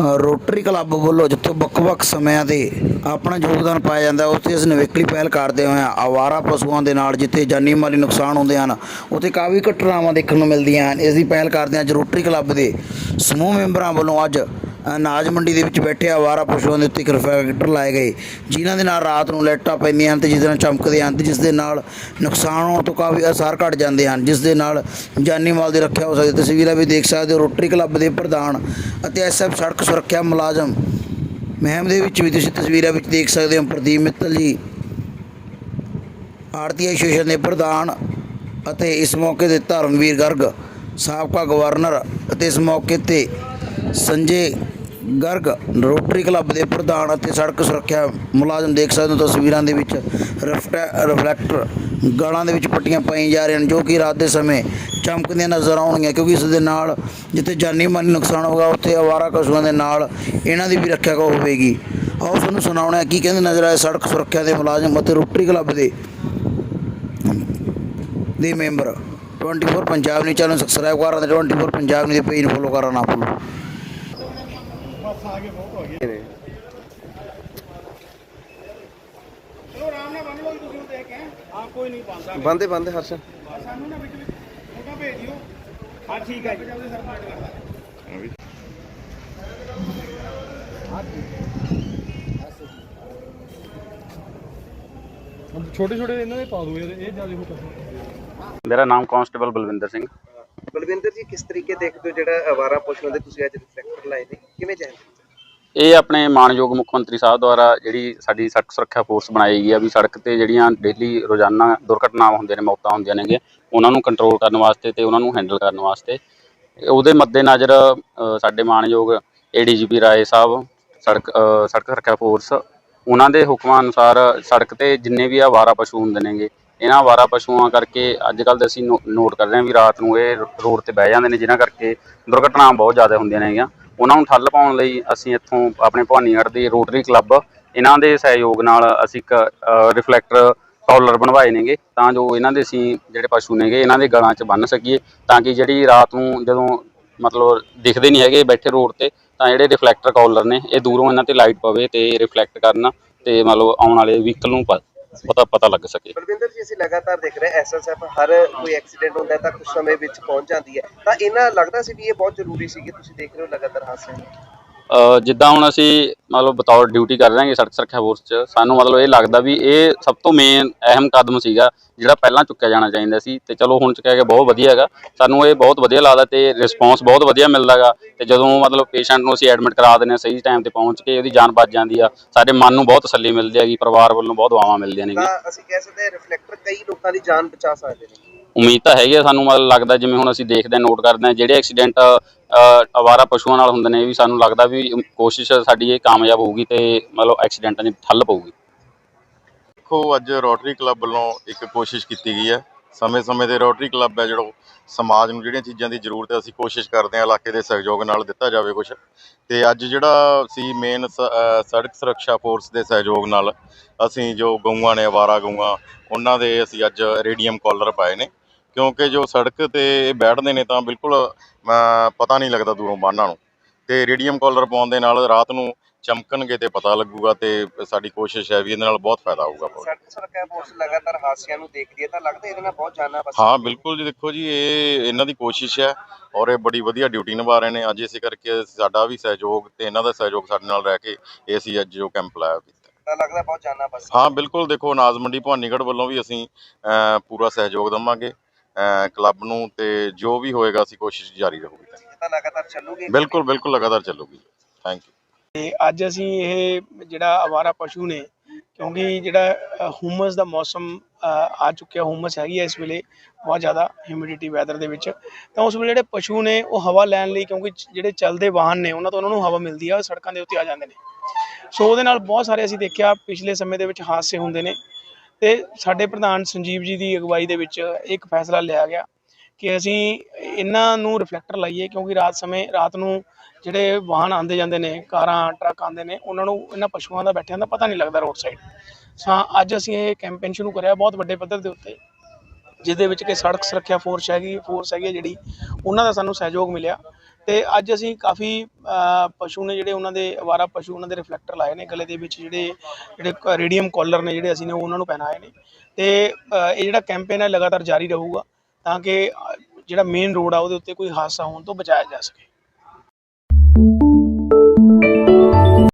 Rotary club ਵੱਲੋਂ ਜਿੱਥੇ ਵੱਖ-ਵੱਖ ਸਮਿਆਂ ਤੇ ਆਪਣਾ ਯੋਗਦਾਨ ਪਾਇਆ ਜਾਂਦਾ, ਉੱਥੇ ਅਸੀਂ ਨਵੇਕਲੀ ਪਹਿਲ ਕਰਦੇ ਹੋਏ ਹਾਂ। ਆਵਾਰਾ ਪਸ਼ੂਆਂ ਦੇ ਨਾਲ ਜਿੱਥੇ ਜਾਨੀ ਮਾਲੀ ਨੁਕਸਾਨ ਹੁੰਦੇ ਹਨ, ਉੱਥੇ ਕਾਫੀ ਘਟਨਾਵਾਂ ਦੇਖਣ ਨੂੰ ਮਿਲਦੀਆਂ ਹਨ। ਇਸ ਦੀ ਪਹਿਲ ਕਰਦੇ ਅੱਜ ਰੋਟਰੀ ਕਲੱਬ ਦੇ ਸਮੂਹ ਮੈਂਬਰਾਂ ਵੱਲੋਂ ਅੱਜ ਅਨਾਜ ਮੰਡੀ ਦੇ ਵਿੱਚ ਬੈਠੇ ਆਵਾਰਾ ਪਸ਼ੂਆਂ ਦੇ ਉੱਤੇ ਇੱਕ ਰਿਫਲੈਕਟਰ ਲਾਏ ਗਏ, ਜਿਨ੍ਹਾਂ ਦੇ ਨਾਲ ਰਾਤ ਨੂੰ ਲਾਈਟਾਂ ਪੈਂਦੀਆਂ ਹਨ ਤੇ ਜਿਸ ਨਾਲ ਚਮਕਦੇ ਹਨ ਤੇ ਜਿਸ ਦੇ ਨਾਲ ਨੁਕਸਾਨ ਹੋਣ ਤੋਂ ਕਾਫੀ ਅਸਰ ਘਟ ਜਾਂਦੇ ਹਨ, ਜਿਸ ਦੇ ਨਾਲ ਜਾਨੀ ਮਾਲ ਦੀ ਰੱਖਿਆ ਹੋ ਸਕਦੀ ਤਸਵੀਰਾਂ ਵੀ ਦੇਖ ਸਕਦੇ ਹੋ, ਰੋਟਰੀ ਕਲੱਬ ਦੇ ਪ੍ਰਧਾਨ ਅਤੇ ਐਸਐਫ ਸੜਕ ਸੁਰੱਖਿਆ ਮੁਲਾਜ਼ਮ ਮਹਿਮ ਦੇ ਵਿੱਚ ਵੀ ਤੁਸੀਂ ਤਸਵੀਰਾਂ ਵਿੱਚ ਦੇਖ ਸਕਦੇ ਹੋ, ਪ੍ਰਦੀਪ ਮਿੱਤਲ ਜੀ ਆਰਤੀ ਐਸੋਸੀਏਸ਼ਨ ਦੇ ਪ੍ਰਧਾਨ ਅਤੇ ਇਸ ਮੌਕੇ ਤੇ ਧਰਮਵੀਰ ਗਰਗ, ਸਾਬਕਾ ਗਵਰਨਰ ਅਤੇ ਇਸ ਮੌਕੇ ਤੇ ਸੰਜੇ ਗਰਗ ਰੋਟਰੀ ਕਲੱਬ ਦੇ ਪ੍ਰਧਾਨ ਅਤੇ ਸੜਕ ਸੁਰੱਖਿਆ ਮੁਲਾਜ਼ਮ ਦੇਖ ਸਕਦੇ ਹੋ ਤਸਵੀਰਾਂ ਦੇ ਵਿੱਚ ਰਿਫਟੈ- ਰਿਫਲੈਕਟਰ ਗਾਲਾਂ ਦੇ ਵਿੱਚ ਪੱਟੀਆਂ ਪਾਈਆਂ ਜਾ ਰਹੀਆਂ ਹਨ ਜੋ ਕਿ ਰਾਤ ਦੇ ਸਮੇਂ ਚਮਕਦੀਆਂ ਨਜ਼ਰ ਆਉਣਗੀਆਂ, ਕਿਉਂਕਿ ਇਸ ਦੇ ਨਾਲ ਜਿੱਥੇ ਜਾਨੀ ਮਾਲੀ ਨੁਕਸਾਨ ਹੋਗਾ ਉੱਥੇ ਆਵਾਰਾ ਪਸ਼ੂਆਂ ਦੇ ਨਾਲ ਇਹਨਾਂ ਦੀ ਵੀ ਰੱਖਿਆ ਹੋਵੇਗੀ। ਆਓ ਤੁਹਾਨੂੰ ਸੁਣਾਉਣਾ ਕੀ ਕਹਿੰਦੇ ਨਜ਼ਰ ਆਏ ਸੜਕ ਸੁਰੱਖਿਆ ਦੇ ਮੁਲਾਜ਼ਮ ਅਤੇ ਰੋਟਰੀ ਕਲੱਬ ਦੇ ਦੇ member? 24 Punjab news channel, subscribe ਕਰ ਰਹੇ 24 ਪੰਜਾਬ ਨਿਊਜ਼ ਦੇ ਪੇਜ ਨੂੰ ਫੋਲੋ ਕਰਨਾ ਨਾ ਭੁੱਲੋ ਚਲੋ ਆਰਾਮ ਨਾਲ ਬੰਨ ਲਓ ਜੀ ਤੁਸੀਂ ਉਹ ਦੇਖ ਕੇ। ਹਾਂ ਕੋਈ ਨਹੀਂ ਪਾਉਂਦਾ ਬੰਦੇ ਬੰਦੇ ਹਰਸ਼। ਸਾਨੂੰ ਨਾ ਵਿੱਚ ਵਿੱਚ ਫੋਟੋ ਭੇਜ ਦਿਓ ਹਾਂ ਠੀਕ ਹੈ ਜੀ। ਸਰ ਮਾਰ ਕਰਦਾ। ਛੋਟੇ ਛੋਟੇ ਇਹਨਾਂ ਦੇ ਪਾ ਦੋ ਇਹ ਜ਼ਿਆਦਾ ਹੋ ਮੇਰਾ ਨਾਮ ਕਾਂਸਟੇਬਲ ਬਲਵਿੰਦਰ ਸਿੰਘ। ਬਲਵਿੰਦਰ ਜੀ ਕਿਸ ਤਰੀਕੇ ਦੇਖਦੇ ਹੋ ਜਿਹੜਾ ਅਵਾਰਾ ਪਸ਼ੂਆਂ ਦੇ ਤੁਸੀਂ ਅੱਜ? ਰਿਫਲੈਕਟਰ ਲਾਏ ਨੇ ਕਿਵੇਂ ਜਾਣਦੇ ਇਹ ਆਪਣੇ ਮਾਨਯੋਗ ਮੁੱਖ ਮੰਤਰੀ ਸਾਹਿਬ ਦੁਆਰਾ ਜਿਹੜੀ ਸਾਡੀ ਸੜਕ ਸੁਰੱਖਿਆ ਫੋਰਸ ਬਣਾਈ ਗਈ ਆ ਵੀ ਸੜਕ ਤੇ ਜਿਹੜੀਆਂ ਡੇਲੀ ਰੋਜ਼ਾਨਾ ਦੁਰਘਟਨਾਵਾਂ ਹੁੰਦੀਆਂ ਨੇ ਮੌਤਾਂ ਹੁੰਦੀਆਂ ਨੇਗੇ ਉਹਨਾਂ ਨੂੰ ਕੰਟਰੋਲ ਕਰਨ ਵਾਸਤੇ ਤੇ ਉਹਨਾਂ ਨੂੰ ਹੈਂਡਲ ਕਰਨ ਵਾਸਤੇ। ਉਹਦੇ ਮੱਦੇਨਜ਼ਰ ਅ, ਸਾਡੇ ਮਾਨਯੋਗ ਏਡੀਜੀਪੀ ਰਾਏ ਸਾਹਿਬ ਸੜਕ ਸੜਕ ਸੁਰੱਖਿਆ ਫੋਰਸ ਉਹਨਾਂ ਦੇ ਹੁਕਮਾਂ ਅਨੁਸਾਰ ਸੜਕ ਤੇ ਜਿੰਨੇ ਵੀ ਆਵਾਰਾ ਪਸ਼ੂ ਹੁੰਦੇ ਨੇਗੇ ਇਹਨਾਂ ਆਵਾਰਾ ਪਸ਼ੂਆਂ ਕਰਕੇ ਅੱਜ ਕੱਲ੍ਹ ਦੇ ਅਸੀਂ ਨੋ- ਨੋਟ ਕਰ ਰਹੇ ਹਾਂ ਵੀ ਰਾਤ ਨੂੰ ਇਹ ਰੋਡ ਤੇ ਬਹਿ ਜਾਂਦੇ ਨੇ ਜਿਨ੍ਹਾਂ ਕਰਕੇ ਦੁਰਘਟਨਾਵਾਂ ਬਹੁਤ ਜ਼ਿਆਦਾ ਹੁੰਦੀਆਂ ਨੇਗੀਆਂ। ਉਹਨਾਂ ਨੂੰ ਠੱਲ ਪਾਉਣ ਲਈ ਅਸੀਂ ਇੱਥੋਂ ਆਪਣੇ ਭਵਾਨੀਗੜ੍ਹ ਦੇ ਰੋਟਰੀ ਕਲੱਬ ਇਹਨਾਂ ਦੇ ਸਹਿਯੋਗ ਨਾਲ ਅਸੀਂ ਇੱਕ ਰਿਫਲੈਕਟਰ ਕਾਲਰ ਬਣਵਾਏ ਨੇਗੇ, ਤਾਂ ਜੋ ਇਹਨਾਂ ਦੇ ਅਸੀਂ ਜਿਹੜੇ ਪਸ਼ੂ ਨੇਗੇ, ਇਹਨਾਂ ਦੇ ਗਲਾਂ 'ਚ ਬੰਨ੍ਹ ਸਕੀਏ, ਤਾਂ ਕਿ ਜਿਹੜੀ ਰਾਤ ਨੂੰ ਜਦੋਂ ਮਤਲਬ ਦਿਖਦੇ ਨਹੀਂ ਹੈਗੇ ਬੈਠੇ ਰੋਡ ਤੇ, ਤਾਂ ਜਿਹੜੇ ਰਿਫਲੈਕਟਰ ਕਾਲਰ ਨੇ, ਇਹ ਦੂਰੋਂ ਇਹਨਾਂ ਤੇ ਲਾਈਟ ਪਵੇ ਤੇ ਰਿਫਲੈਕਟ ਕਰਨ ਤੇ ਮਤਲਬ ਆਉਣ ਵਾਲੇ ਵਹੀਕਲ ਨੂੰ ਪ- ਪਤਾ ਲੱਗ ਸਕੇ। ਬਲਵਿੰਦਰ ਜੀ, ਅਸੀਂ ਲਗਾਤਾਰ ਦੇਖ ਰਹੇ ਐਸਐਸਐਫ ਹਰ ਕੋਈ ਐਕਸੀਡੈਂਟ ਹੁੰਦਾ ਤਾਂ ਕੁਝ ਸਮੇਂ ਵਿੱਚ ਪਹੁੰਚ ਜਾਂਦੀ ਹੈ। ਤਾਂ ਇਹਨਾਂ ਲੱਗਦਾ ਸੀ ਵੀ ਇਹ ਬਹੁਤ ਜ਼ਰੂਰੀ ਸੀ ਕਿ ਤੁਸੀਂ ਦੇਖ ਰਹੇ ਹੋ ਲਗਾਤਾਰ ਹਾਦਸੇ ਜਿੱਦਾਂ ਹੁਣ ਅਸੀਂ ਮਤਲਬ ਬਤੌਰ ਡਿਊਟੀ ਕਰ ਰਹੇ ਹਾਂਗੇ ਸੜਕ ਸੁਰੱਖਿਆ ਫੋਰਸ 'ਚ, ਸਾਨੂੰ ਮਤਲਬ ਇਹ ਲੱਗਦਾ ਵੀ ਇਹ ਸਭ ਤੋਂ ਮੇਨ ਅਹਿਮ ਕਦਮ ਸੀਗਾ ਜਿਹੜਾ ਪਹਿਲਾਂ ਚੁੱਕਿਆ ਜਾਣਾ ਚਾਹੀਦਾ ਸੀ ਤੇ ਚਲੋ ਹੁਣ ਚੁੱਕਿਆ ਗਿਆ ਬਹੁਤ ਵਧੀਆ ਹੈਗਾ। ਸਾਨੂੰ ਇਹ ਬਹੁਤ ਵਧੀਆ ਲੱਗਦਾ ਤੇ ਰਿਸਪੌਂਸ ਬਹੁਤ ਵਧੀਆ ਮਿਲਦਾ ਹੈਗਾ ਤੇ ਜਦੋਂ ਮਤਲਬ ਪੇਸ਼ੈਂਟ ਨੂੰ ਅਸੀਂ ਐਡਮਿਟ ਕਰਾ ਦਿੰਦੇ ਹਾਂ ਸਹੀ ਟਾਈਮ ਤੇ ਪਹੁੰਚ ਕੇ ਉਹਦੀ ਜਾਨ ਬਚ ਜਾਂਦੀ ਆ, ਸਾਡੇ ਮਨ ਨੂੰ ਬਹੁਤ ਤਸੱਲੀ ਮਿਲਦੀ ਹੈਗੀ, ਪਰਿਵਾਰ ਵੱਲੋਂ ਬਹੁਤ ਦੁਆਵਾਂ ਮਿਲਦੀਆਂ ਨੇਗੀਆਂ। ਅਸੀਂ ਕਹਿ ਸਕਦੇ ਹਾਂ ਰਿਫਲੈਕਟਰ ਕਈ ਲੋਕਾਂ ਦੀ ਜਾਨ ਬਚਾ ਸਕਦੇ ਨੇ। ਉਮੀਦ ਤਾਂ ਹੈਗੀ ਆ ਸਾਨੂੰ, ਮਤਲਬ ਲੱਗਦਾ ਜਿਵੇਂ ਹੁਣ ਅਸੀਂ ਦੇਖਦੇ ਹਾਂ, ਨੋਟ ਕਰਦੇ ਹਾਂ, ਜਿਹੜੇ ਐਕਸੀਡੈਂਟ ਅਵਾਰਾ ਪਸ਼ੂਆਂ ਨਾਲ ਹੁੰਦੇ ਨੇ ਵੀ ਸਾਨੂੰ ਲੱਗਦਾ ਵੀ ਕੋਸ਼ਿਸ਼ ਸਾਡੀ ਇਹ ਕਾਮਯਾਬ ਹੋਊਗੀ ਤੇ ਮਤਲਬ ਐਕਸੀਡੈਂਟਾਂ ਦੀ ਠੱਲ ਪਊਗੀ। ਦੇਖੋ, ਅੱਜ ਰੋਟਰੀ ਕਲੱਬ ਵੱਲੋਂ ਇੱਕ ਕੋਸ਼ਿਸ਼ ਕੀਤੀ ਗਈ ਹੈ। ਸਮੇਂ-ਸਮੇਂ ਤੇ ਰੋਟਰੀ ਕਲੱਬ ਹੈ, ਜਿਹੜਾ ਸਮਾਜ ਨੂੰ ਜਿਹੜੀਆਂ ਚੀਜ਼ਾਂ ਦੀ ਜ਼ਰੂਰਤ ਹੈ, ਅਸੀਂ ਕੋਸ਼ਿਸ਼ ਕਰਦੇ ਹਾਂ ਇਲਾਕੇ ਦੇ ਸਹਿਯੋਗ ਨਾਲ ਦਿੱਤਾ ਜਾਵੇ ਕੁਝ ਤੇ ਅੱਜ ਜਿਹੜਾ ਸੀ ਮੇਨ ਸੜਕ ਸੁਰੱਖਿਆ ਫੋਰਸ ਦੇ ਸਹਿਯੋਗ ਨਾਲ ਅਸੀਂ ਜੋ ਗਊਆਂ ਨੇ, ਅਵਾਰਾ ਗਊਆਂ, ਉਹਨਾਂ ਦੇ ਅਸੀਂ ਅੱਜ ਰੇਡੀਅਮ ਕਾਲਰ ਪਾਏ ਨੇ। ਕਿਉਂਕਿ ਜੋ ਸੜਕ ਤੇ ਇਹ ਬੈਠਦੇ ਨੇ ਤਾਂ ਬਿਲਕੁਲ ਪਤਾ ਨਹੀਂ ਲੱਗਦਾ ਦੂਰੋਂ ਬਾਨਾਂ ਨੂੰ। ਤੇ ਰੇਡੀਅਮ ਕਾਲਰ ਪਾਉਣ ਦੇ ਨਾਲ ਰਾਤ ਨੂੰ ਚਮਕਣਗੇ ਤੇ ਪਤਾ ਲੱਗੂਗਾ ਤੇ ਸਾਡੀ ਕੋਸ਼ਿਸ਼ ਹੈ ਵੀ ਇਹਦੇ ਨਾਲ ਬਹੁਤ ਫਾਇਦਾ ਹੋਊਗਾ। ਸੜਕ ਸੁਰੱਖਿਆ ਫੋਰਸ ਲਗਾਤਾਰ ਹਾਦਸਿਆਂ ਨੂੰ ਦੇਖਦੀ ਹੈ ਤਾਂ ਲੱਗਦਾ ਇਹਦੇ ਨਾਲ ਬਹੁਤ ਜਾਨਾਂ ਬਚ ਹਾਂ ਬਿਲਕੁਲ ਜੀ ਦੇਖੋ ਜੀ ਇਹ ਇਹਨਾਂ ਦੀ ਕੋਸ਼ਿਸ਼ ਹੈ ਔਰ ਇਹ ਬੜੀ ਵਧੀਆ ਡਿਊਟੀ ਨਿਭਾ ਰਹੇ ਨੇ। ਅੱਜ ਇਸੇ ਕਰਕੇ ਸਾਡਾ ਵੀ ਸਹਿਯੋਗ ਤੇ ਇਹਨਾਂ ਦਾ ਸਹਿਯੋਗ ਸਾਡੇ ਨਾਲ ਰਹਿ ਕੇ ਇਹ ਅਸੀਂ ਅੱਜ ਜੋ ਕੈਂਪ ਲਾਇਆ ਕੀਤਾ ਲੱਗਦਾ ਬਹੁਤ ਜਾਨਾਂ ਬਚ ਹਾਂ ਬਿਲਕੁਲ ਦੇਖੋ ਅਨਾਜ ਮੰਡੀ ਭਵਾਨੀਗੜ੍ਹ ਵੱਲੋਂ ਵੀ ਅਸੀਂ ਪੂਰਾ ਸਹਿਯੋਗ ਦੇਵਾਂਗੇ। ਕਲੱਬ ਨੂੰ ਤੇ ਜੋ ਵੀ ਹੋਏਗਾ ਅਸੀਂ ਕੋਸ਼ਿਸ਼ ਜਾਰੀ ਰਹੂਗੀ। ਇਹ ਤਾਂ ਲਗਾਤਾਰ ਚੱਲੂਗੀ। ਬਿਲਕੁਲ ਬਿਲਕੁਲ ਲਗਾਤਾਰ ਚੱਲੂਗੀ। ਥੈਂਕ ਯੂ ਤੇ ਅੱਜ ਅਸੀਂ ਇਹ ਜਿਹੜਾ ਆਵਾਰਾ ਪਸ਼ੂ ਨੇ ਕਿਉਂਕਿ ਜਿਹੜਾ ਹੁਮਸ ਦਾ ਮੌਸਮ ਆ ਚੁੱਕਿਆ ਹੁਮਸ ਹੈਗੀ ਹੈ ਇਸ ਵੇਲੇ ਬਹੁਤ ਜ਼ਿਆਦਾ ਹਿਊਮਿਡਿਟੀ ਵੈਦਰ ਦੇ ਵਿੱਚ। ਤਾਂ ਉਸ ਵੇਲੇ ਜਿਹੜੇ ਪਸ਼ੂ ਨੇ ਉਹ ਹਵਾ ਲੈਣ ਲਈ ਕਿਉਂਕਿ ਜਿਹੜੇ ਚੱਲਦੇ ਵਾਹਨ ਨੇ ਉਹਨਾਂ ਤੋਂ ਉਹਨਾਂ ਨੂੰ ਹਵਾ ਮਿਲਦੀ ਆ ਉਹ ਸੜਕਾਂ ਦੇ ਉੱਤੇ ਆ ਜਾਂਦੇ ਨੇ। ਸੋ ਉਹਦੇ ਨਾਲ ਬਹੁਤ ਸਾਰੇ ਅਸੀਂ ਦੇਖਿਆ ਪਿਛਲੇ ਸਮੇਂ ਦੇ ਵਿੱਚ ਹਾਦਸੇ ਹੁੰਦੇ ਨੇ। ਤੇ ਸਾਡੇ ਪ੍ਰਧਾਨ ਸੰਜੀਵ ਜੀ ਦੀ ਅਗਵਾਈ ਦੇ ਵਿੱਚ ਇੱਕ ਫੈਸਲਾ ਲਿਆ ਗਿਆ ਕਿ ਅਸੀਂ ਇਹਨਾਂ ਨੂੰ ਰਿਫਲੈਕਟਰ ਲਾਈਏ ਕਿਉਂਕਿ ਰਾਤ ਸਮੇਂ, ਰਾਤ ਨੂੰ ਜਿਹੜੇ ਵਾਹਨ ਆਉਂਦੇ ਜਾਂਦੇ ਨੇ, ਕਾਰਾਂ, ਟਰੱਕ ਆਉਂਦੇ ਨੇ, ਉਹਨਾਂ ਨੂੰ, ਇਹਨਾਂ ਪਸ਼ੂਆਂ ਦਾ ਬੈਠਿਆਂ ਦਾ ਪਤਾ ਨਹੀਂ ਲੱਗਦਾ ਰੋਡ ਸਾਈਡ ਸੋ ਅੱਜ ਅਸੀਂ ਇਹ ਕੈਂਪੇਨ ਸ਼ੁਰੂ ਕਰਿਆ ਬਹੁਤ ਵੱਡੇ ਪੱਧਰ ਦੇ ਉੱਤੇ ਜਿਸ ਦੇ ਵਿੱਚ ਕਿ ਸੜਕ ਸੁਰੱਖਿਆ ਫੋਰਸ ਹੈਗੀ ਫੋਰਸ ਹੈਗੀ ਹੈ ਜਿਹੜੀ, ਉਹਨਾਂ ਦਾ ਸਾਨੂੰ ਸਹਿਯੋਗ ਮਿਲਿਆ। ਤੇ ਅੱਜ ਅਸੀਂ ਕਾਫੀ ਪਸ਼ੂ ਨੇ ਜਿਹੜੇ ਉਹਨਾਂ ਦੇ, ਅਵਾਰਾ ਪਸ਼ੂ ਉਹਨਾਂ ਦੇ ਰਿਫਲੈਕਟਰ ਲਾਏ ਨੇ ਗਲੇ ਦੇ ਵਿੱਚ, ਜਿਹੜੇ ਜਿਹੜੇ ਰੇਡੀਅਮ ਕਾਲਰ ਨੇ ਜਿਹੜੇ ਅਸੀਂ ਨੇ ਉਹਨਾਂ ਨੂੰ ਪਹਿਨਾਏ ਨੇ। ਤੇ ਇਹ ਜਿਹੜਾ ਕੈਂਪੇਨ ਹੈ ਲਗਾਤਾਰ ਜਾਰੀ ਰਹੂਗਾ ਤਾਂ ਕਿ ਜਿਹੜਾ ਮੇਨ ਰੋਡ ਆ ਉਹਦੇ ਉੱਤੇ ਕੋਈ ਹਾਦਸਾ ਹੋਣ ਤੋਂ ਬਚਾਇਆ ਜਾ ਸਕੇ।